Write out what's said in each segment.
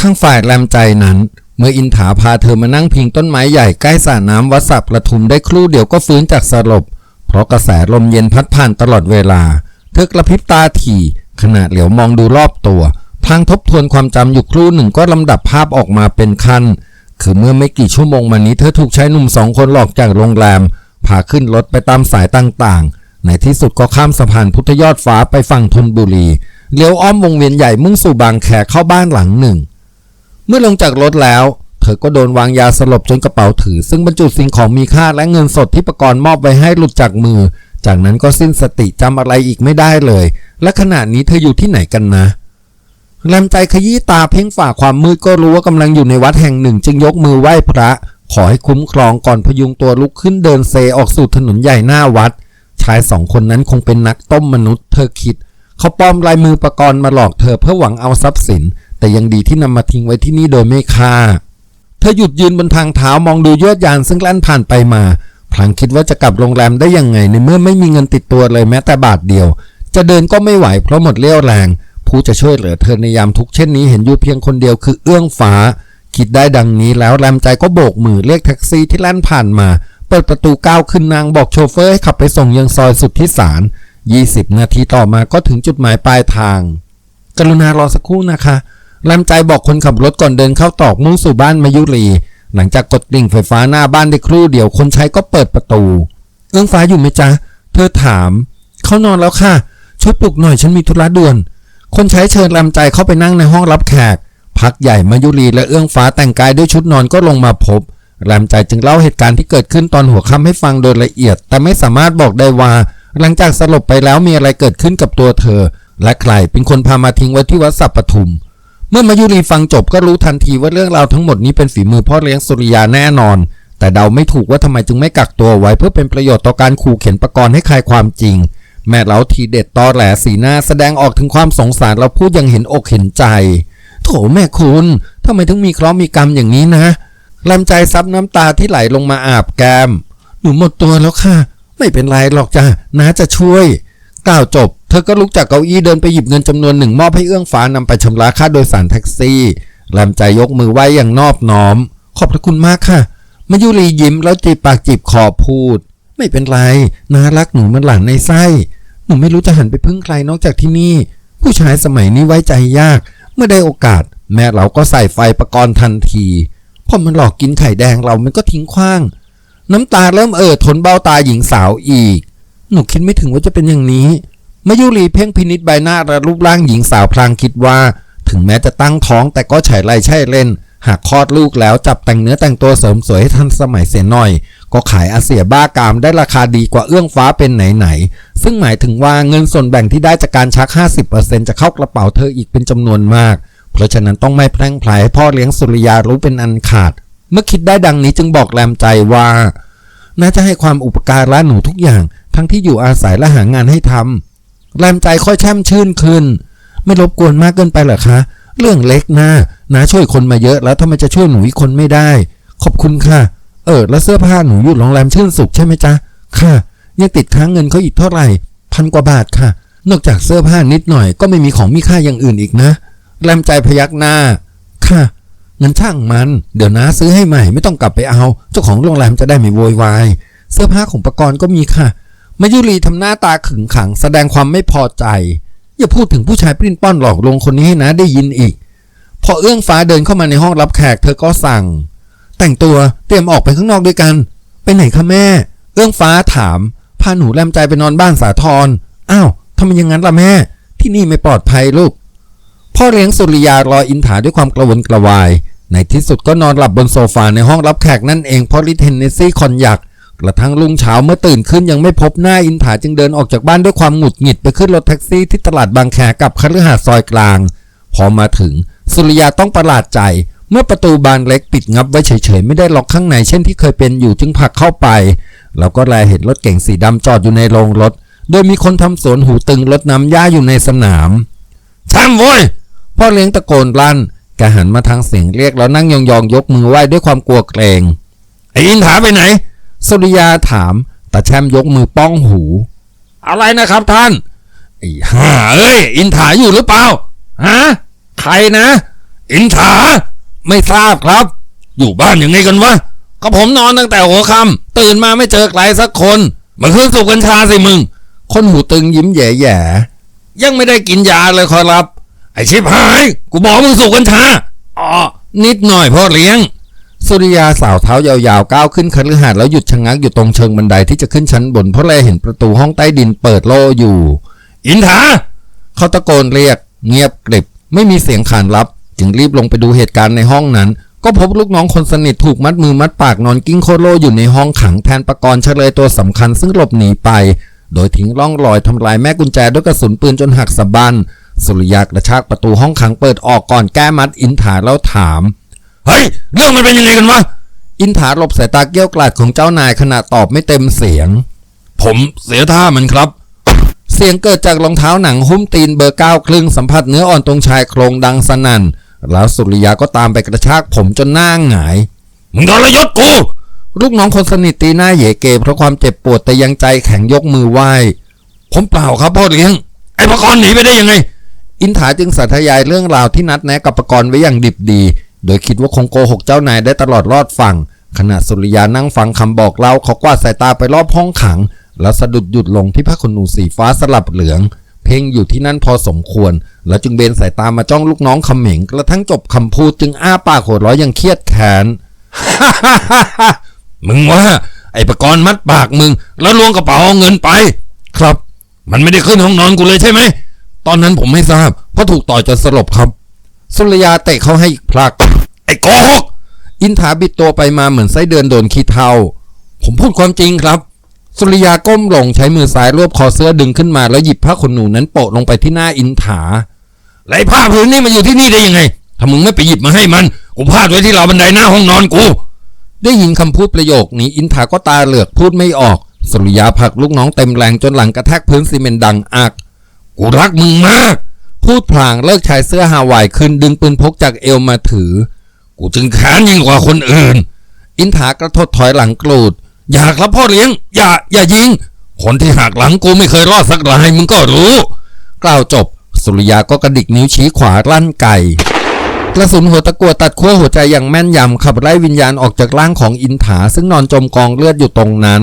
ทางฝ่ายแรมใจนั้น เมื่ออินถาพาเธอมานั่งพิงต้นไม้ใหญ่ใกล้สระน้ำวัดสับประทุมได้ครู่เดียวก็ฟื้นจากสลบ เพราะกระแสลมเย็นพัดผ่านตลอดเวลา เธอกระพริบตาถี่ขณะเหลียวมองดูรอบตัวพลางทบทวนความจำอยู่ครู่หนึ่งก็ลำดับภาพออกมาเป็นขั้น คือเมื่อไม่กี่ชั่วโมงมานี้เธอถูกชายหนุ่มสองคนหลอกจากโรงแรม พาขึ้นรถไปตามสายต่างๆ ในที่สุดก็ข้ามสะพานพุทธยอดฟ้าไปฝั่งธนบุรี เลี้ยวอ้อมวงเวียนใหญ่มุ่งสู่บางแคเข้าบ้านหลังหนึ่ง เมื่อลงจากรถแล้ว เธอก็โดนวางยาสลบจนกระเป๋าถือ ซึ่งบรรจุสิ่งของมีค่าและเงินสดที่ประกรณ์มอบไว้ให้หลุดจากมือ จากนั้นก็สิ้นสติจำอะไรอีกไม่ได้เลย และขณะนี้เธออยู่ที่ไหนกันนะแรมใจขยี้ตาเพ่งฝ่าความมืดก็รู้ว่ากำลังอยู่ในวัดแห่งหนึ่ง จึงยกมือไหว้พระ ขอให้คุ้มครองก่อนพยุงตัวลุกขึ้นเดินเซออกสู่ถนนใหญ่หน้าวัด ชายสองคนนั้นคงเป็นนักต้มมนุษย์ เธอคิด เขาปลอมลายมือประกรณ์มาหลอกเธอเพื่อหวังเอาทรัพย์สิน แต่ยังดีที่นำมาทิ้งไว้ที่นี่โดยไม่ฆ่าเธอหยุดยืนบนทางเท้ามองดูยวดยานซึ่งแล่นผ่านไปมา พลางคิดว่าจะกลับโรงแรมได้ยังไงในเมื่อไม่มีเงินติดตัวเลยแม้แต่บาทเดียว จะเดินก็ไม่ไหวเพราะหมดเรี่ยวแรง ผู้จะช่วยเหลือเธอในยามทุกเช่นนี้เห็นอยู่เพียงคนเดียวคือเอื้องฟ้า คิดได้ดังนี้แล้วแรมใจก็โบกมือเรียกแท็กซี่ที่แล่นผ่านมา เปิดประตูก้าวขึ้นนางบอกโชเฟอร์ให้ขับไปส่งยังซอยสุดที่สาร20 นาทีต่อมาก็ถึงจุดหมายปลายทาง กรุณารอสักครู่นะคะ แรมใจบอกคนขับรถก่อนเดินเข้าตอกมุ่งสู่บ้านมายุรี หลังจากกดดิ่งไฟฟ้าหน้าบ้านได้ครู่เดียวคนใช้ก็เปิดประตู เอื้องฟ้าอยู่ไหมจ๊ะ เธอถาม เขานอนแล้วค่ะ ช่วยปลุกหน่อยฉันมีธุระด่วน คนใช้เชิญลำใจเข้าไปนั่งในห้องรับแขก พักใหญ่มายุรีและเอื้องฟ้าแต่งกายด้วยชุดนอนก็ลงมาพบลำใจจึงเล่าเหตุการณ์ที่เกิดขึ้นตอนหัวค่ำให้ฟังโดยละเอียด แต่ไม่สามารถบอกได้ว่า หลังจากสลบไปแล้วมีอะไรเกิดขึ้นกับตัวเธอ และใครเป็นคนพามาทิ้งไว้ที่วัดสัปปทุม เมื่อมายุรีฟังจบก็รู้ทันทีว่าเรื่องราวทั้งหมดนี้เป็นฝีมือพ่อเลี้ยงสุริยาแน่นอน แต่เดาไม่ถูกว่าทำไมจึงไม่กักตัวไว้เพื่อเป็นประโยชน์ต่อการขู่เข็นประกรณ์ให้คลายความจริง แม่เล้าทีเด็ดตอแหลสีหน้าแสดงออกถึงความสงสารเราพูดยังเห็นอกเห็นใจ โถแม่คุณทำไมถึงมีเคราะห์มีกรรมอย่างนี้นะลำใจซับน้ำตาที่ไหลลงมาอาบแก้มหนูหมดตัวแล้วค่ะ ไม่เป็นไรหรอกจ้าน้าจะช่วย กล่าวจบ เธอก็ลุกจากเก้าอี้เดินไปหยิบเงินจำนวนหนึ่งมอบให้เอื้องฟ้านำไปชำระค่าโดยสารแท็กซี่แรมใจยกมือไหว้อย่างนอบน้อม ขอบพระคุณมากค่ะมายุรียิ้มแล้วจีบปากจีบคอพูด ไม่เป็นไรน้ารักหนูมันหลานในไส้ หนูไม่รู้จะหันไปพึ่งใครนอกจากที่นี่ ผู้ชายสมัยนี้ไว้ใจยาก เมื่อได้โอกาส แม่เราก็ใส่ไฟประกรณ์ทันทีพอมันหลอกกินไข่แดงเรามันก็ทิ้งขว้าง น้ำตาเริ่มเอ่อทนเบ้าตาหญิงสาวอีก หนูคิดไม่ถึงว่าจะเป็นอย่างนี้ มายุรีเพ่งพินิษใบหน้าและรูปร่างหญิงสาวพลางคิดว่า ถึงแม้จะตั้งท้องแต่ก็ฉายไรใช่เล่น หากคลอดลูกแล้วจับแต่งเนื้อแต่งตัวเสริมสวยให้ทันสมัยเสียหน่อย ก็ขายอาเสียบ้ากามได้ราคาดีกว่าเอื้องฟ้าเป็นไหนๆซึ่งหมายถึงว่าเงินส่วนแบ่งที่ได้จากการชัก 50%จะเข้ากระเป๋าเธออีกเป็นจำนวนมาก เพราะฉะนั้นต้องไม่แพร่งพลายให้พ่อเลี้ยงสุริยารู้เป็นอันขาด เมื่อคิดได้ดังนี้จึงบอกแรมใจว่าน่าจะให้ความอุปการะหนูทุกอย่าง ทั้งที่อยู่อาศัยและหางานให้ทำ แรมใจค่อยแช่มชื่นขึ้น ไม่รบกวนมากเกินไปหรอคะ เรื่องเล็กนะนาช่วยคนมาเยอะแล้วทำไมจะช่วยหนูอีกคนไม่ได้ ขอบคุณค่ะ เออ แล้วเสื้อผ้าหนูอยู่โรงแรมชื่นสุขใช่ไหมจ๊ะ ค่ะ ยังติดค้างเงินเขาอีกเท่าไหร่ พันกว่าบาทค่ะ นอกจากเสื้อผ้านิดหน่อยก็ไม่มีของมีค่าอย่างอื่นอีกนะ แรมใจพยักหน้า ค่ะงั้นช่างมัน เดี๋ยวน้าซื้อให้ใหม่ไม่ต้องกลับไปเอา เจ้าของโรงแรมจะได้ไม่โวยวาย เสื้อผ้าของประกรณ์ก็มีค่ะ มายุรีทำหน้าตาขึงขัง แสดงความไม่พอใจ อย่าพูดถึงผู้ชายปริ้นป้อนหลอกลวงคนนี้ให้นะได้ยินอีก พอเอื้องฟ้าเดินเข้ามาในห้องรับแขก เธอก็สั่ง แต่งตัวเตรียมออกไปข้างนอกด้วยกัน ไปไหนคะแม่ เอื้องฟ้าถามพาหนูแรมใจไปนอนบ้านสาทรอ้าวทำไมอย่างนั้นล่ะแม่ ที่นี่ไม่ปลอดภัยลูก พ่อเลี้ยงสุริยารออินถาด้วยความกระวนกระวาย ในที่สุดก็นอนหลับบนโซฟาในห้องรับแขกนั่นเองเพราะลิเทนเนซี่คอนยัก กระทั่งรุ่งเช้าเมื่อตื่นขึ้นยังไม่พบหน้าอินถาจึงเดินออกจากบ้านด้วยความหงุดหงิดไปขึ้นรถแท็กซี่ที่ตลาดบางแคกับคฤหาสน์ซอยกลาง พอมาถึงสุริยาต้องประหลาดใจ เมื่อประตูบานเล็กปิดงับไว้เฉยๆ ไม่ได้ล็อกข้างในเช่นที่เคยเป็นอยู่จึงผลักเข้าไป แล้วก็แลเห็นรถเก๋งสีดำจอดอยู่ในโรงรถ โดยมีคนทำสวนหูตึงรดน้ำหญ้าอยู่ในสนามช่างโว้ยพ่อเลี้ยงตะโกนลั่นแกหันมาทางเสียงเรียกแล้วนั่งยองๆยกมือไหว้ด้วยความกลัวเกรงไอ้อินถาไปไหน สุริยาถามตาแชมยกมือป้องหู อะไรนะครับท่านไอ้ห่าเอ้ย อินถาอยู่หรือเปล่าฮะใครนะ อินถาไม่ทราบครับ อยู่บ้านยังไงกันวะก็ผมนอนตั้งแต่หัวค่ำตื่นมาไม่เจอใครสักคนมาขึ้นสูบกัญชาสิมึง คนหูตึงยิ้มแย่ๆยังไม่ได้กินยาเลยขอรับ ไอชิบหาย กูบอกมึงสูบกัญชาอ๋อนิดหน่อยพ่อเลี้ยง สุริยาสาวเท้ายาวๆก้าวขึ้นคฤหาสน์แล้วหยุดชะงักอยู่ตรงเชิงบันไดที่จะขึ้นชั้นบนเพราะแลเห็นประตูห้องใต้ดินเปิดโล่อยู่ อินทาเขาตะโกนเรียก เงียบกริบ ไม่มีเสียงขานรับ จึงรีบลงไปดูเหตุการณ์ในห้องนั้น ก็พบลูกน้องคนสนิทถูกมัดมือมัดปากนอนกิ้งโคโลอยู่ในห้องขังแทนประกรณ์เฉลยตัวสำคัญซึ่งหลบหนีไป โดยทิ้งร่องรอยทำลายแม่กุญแจด้วยกระสุนปืนจนหักสะบันสุริยากระชากประตูห้องขังเปิดออกก่อนแก้มัดอินถาแล้วถาม เฮ้ย เรื่องมันเป็นยังไงกันวะอินถาหลบสายตาเกี้ยวกลาดของเจ้านายขณะตอบไม่เต็มเสียง ผมเสียท่ามันครับ เสียงเกิดจากรองเท้าหนังหุ้มตีนเบอร์เก้าครึ่งสัมผัสเนื้ออ่อนตรงชายโครงดังสนั่น แล้วสุริยาก็ตามไปกระชากผมจนหน้าหงาย มึงทรยศกู ลูกน้องคนสนิทตีหน้าเหยเกเพราะความเจ็บปวดแต่ยังใจแข็งยกมือไหว้ ผมเปล่าครับพ่อเลี้ยง ไอ้ปกรณ์หนีไปได้ยังไง อินถาจึงสาธยายเรื่องราวที่นัดแนะกับปกรณ์ไว้อย่างดิบดี โดยคิดว่าคงโกหกเจ้านายได้ตลอดรอดฟังขณะสุริยานั่งฟังคำบอกเล่าเขากวาดสายตาไปรอบห้องขัง แล้วสะดุดหยุดลงที่ผ้าขนหนูสีฟ้าสลับเหลือง เพ่งอยู่ที่นั่นพอสมควร แล้วจึงเบนสายตามาจ้องลูกน้องเขม็งกระทั่งจบคำพูดจึงอ้าปากหัวเราะอยังเครียดแค้นมึงว่า ไอ้ประกรณ์มัดปากมึง แล้วล้วงกระเป๋าเงินไป ครับ มันไม่ได้ขึ้นห้องนอนกูเลยใช่ไหมตอนนั้นผมไม่ทราบเพราะถูกต่อยจนสลบครับ สุริยาเตะเขาให้อีกพลัก ไอ้โกหก อินถาบิดตัวไปมาเหมือนไส้เดือนโดนขี้เทาผมพูดความจริงครับ สุริยาก้มลงใช้มือซ้ายรวบคอเสื้อดึงขึ้นมาแล้วหยิบผ้าขนหนูนั้นโปะลงไปที่หน้าอินถาแล้วไอ้ผ้าผืนนี้มาอยู่ที่นี่ได้ยังไง ถ้ามึงไม่ไปหยิบมาให้มัน กูพาดไว้ที่ราวบันไดหน้าห้องนอนกู ได้ยินคำพูดประโยคนี้อินถาก็ตาเหลือกพูดไม่ออก สุริยาผลักลูกน้องเต็มแรงจนหลังกระแทกพื้นซีเมนต์ดังอัก กูรักมึงมาก พูดพลางเลิกชายเสื้อฮาวายขึ้นดึงปืนพกจากเอวมาถือ กูจึงแค้นยิ่งกว่าคนอื่น อินถากระทดถอยหลังกรูด อยากรับพ่อเลี้ยง อย่า อย่ายิง คนที่หักหลังกูไม่เคยรอดสักรายมึงก็รู้ กล่าวจบ สุริยาก็กระดิกนิ้วชี้ขวาลั่นไก่กระสุนหัวตะกัวตัดขั้วหัวใจอย่างแม่นยำขับไล่วิญญาณออกจากร่างของอินถาซึ่งนอนจมกองเลือดอยู่ตรงนั้น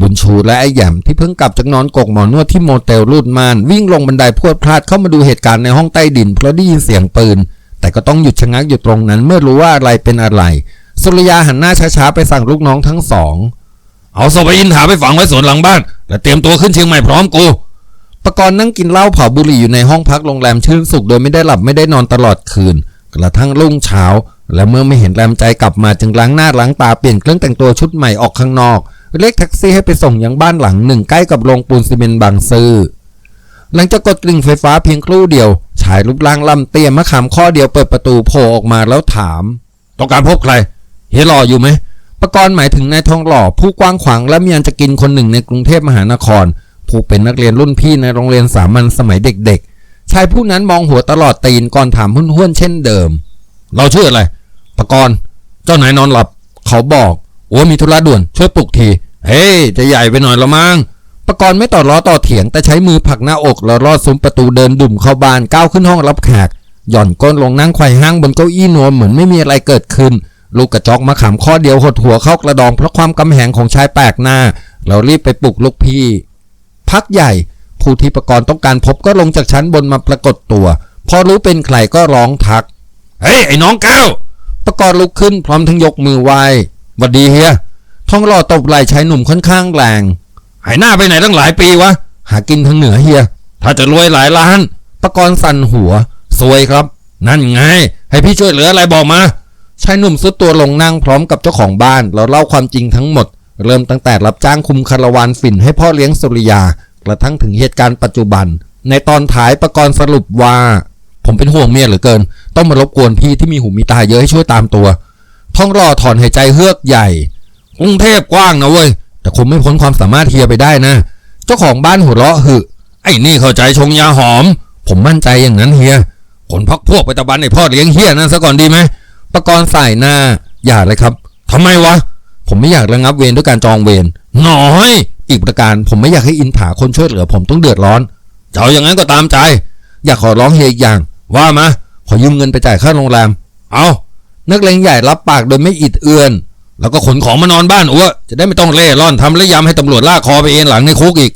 บุญชูและไอ้แหยมที่เพิ่งกลับจากนอนกกหมอนวดที่โมเตลรูดม่านวิ่งลงบันไดพวดพลาดเข้ามาดูเหตุการณ์ในห้องใต้ดินเพราะได้ยินเสียงปืน แต่ก็ต้องหยุดชะงักอยู่ตรงนั้น เมื่อรู้ว่าอะไรเป็นอะไร สุริยาหันหน้าช้าๆไปสั่งลูกน้องทั้งสองเอาศพไอ้อินถาไปฝังไว้สวนหลังบ้าน แล้วเตรียมตัวขึ้นเชียงใหม่พร้อมกูปกรณ์นั่งกินเหล้าเผาบุหรี่อยู่ในห้องพักโรงแรมชื่นสุขโดยไม่ได้หลับไม่ได้นอนตลอดคืน กระทั่งรุ่งเช้า และเมื่อไม่เห็นแรมใจกลับมาจึงล้างหน้าล้างตาเปลี่ยนเครื่องแต่งตัวชุดใหม่ออกข้างนอก เรียกแท็กซี่ให้ไปส่งยังบ้านหลังหนึ่งใกล้กับโรงปูนซีเมนต์บางซื่อหลังจากกดกริ่งไฟฟ้าเพียงครู่เดียว ชายรูปร่างลำเตี้ยมะขามข้อเดียวเปิดประตูโผล่ออกมาแล้วถาม ต้องการพบใคร เฮียรออยู่ไหมประกรณ์หมายถึงนายทองหล่อ ผู้กว้างขวางและมีอันจะกินคนหนึ่งในกรุงเทพมหานคร ผู้เป็นนักเรียนรุ่นพี่ในโรงเรียนสามัญสมัยเด็กๆ ชายผู้นั้นมองหัวตลอดตีนก่อนถามห้วนๆเช่นเดิม เราชื่ออะไรประกรณ์เจ้านายนอนหลับ เขาบอก โอ้มีธุระด่วนช่วยปลุกที เฮ้ยจะใหญ่ไปหน่อยละมั้งประกรณ์ไม่ต่อล้อต่อเถียง แต่ใช้มือผลักหน้าอกแล้วลอดซุ้มประตูเดินดุ่มเข้าบ้านก้าวขึ้นห้องรับแขกหย่อนก้นลงนั่งไขว่ห้างบนเก้าอี้นวมเหมือนไม่มีอะไรเกิดขึ้น ลูกกระจอกมาขามข้อเดียวหดหัวเข้ากระดองเพราะความกำแหงของชายแปลกหน้า เรารีบไปปลุกลูกพี่ พักใหญ่ ผู้ที่ประกรณ์ต้องการพบก็ลงจากชั้นบนมาปรากฏตัว พอรู้เป็นใครก็ร้องทัก เฮ้ยไอ้น้องแก้วประกรณ์ลุกขึ้นพร้อมทั้งยกมือไหว วัดดีเฮียทองหล่อตบไหล่ชายหนุ่มค่อนข้างแรง หายหน้าไปไหนตั้งหลายปีวะ หากินทางเหนือเฮีย ถ้าจะรวยหลายล้านประกรณ์สั่นหัว สวยครับ นั่นไง ให้พี่ช่วยเหลืออะไรบอกมา ชายหนุ่มซุดตัวลงนั่งพร้อมกับเจ้าของบ้านแล้วเล่าความจริงทั้งหมด เริ่มตั้งแต่รับจ้างคุมคาราวานฝิ่นให้พ่อเลี้ยงสุริยา กระทั่งถึงเหตุการณ์ปัจจุบัน ในตอนท้ายประกรณ์สรุปว่า ผมเป็นห่วงเมียเหลือเกิน ต้องมารบกวนพี่ที่มีหูมีตาเยอะให้ช่วยตามตัว ท้องรอถอนหายใจเฮือกใหญ่ กรุงเทพกว้างนะเว้ย แต่คงไม่พ้นความสามารถเฮียไปได้นะ เจ้าของบ้านหัวเราะหึ ไอ้นี่เข้าใจชงยาหอม ผมมั่นใจอย่างนั้นเฮียขนพักพวกไปตะบันไอ้พ่อเลี้ยงเฮียนั่นซะก่อนดีไหมประกรณ์สายหน้า อย่าเลยครับทำไมวะ ผมไม่อยากระงับเวรด้วยการจองเวรน้อย อีกประการผมไม่อยากให้อินถาคนช่วยเหลือ ผมต้องเดือดร้อนจะเอาอย่างนั้นก็ตามใจ อยากขอร้องเฮียอีกอย่าง ว่ามาขอยืมเงินไปจ่ายค่าโรงแรม เอา นักเลงใหญ่รับปากโดยไม่อิดเอือน แล้วก็ขนของมานอนบ้านอ้วจะได้ไม่ต้องเล่ร่อนทำและยำให้ตำรวจลากคอไปเองหลังในคุกอีก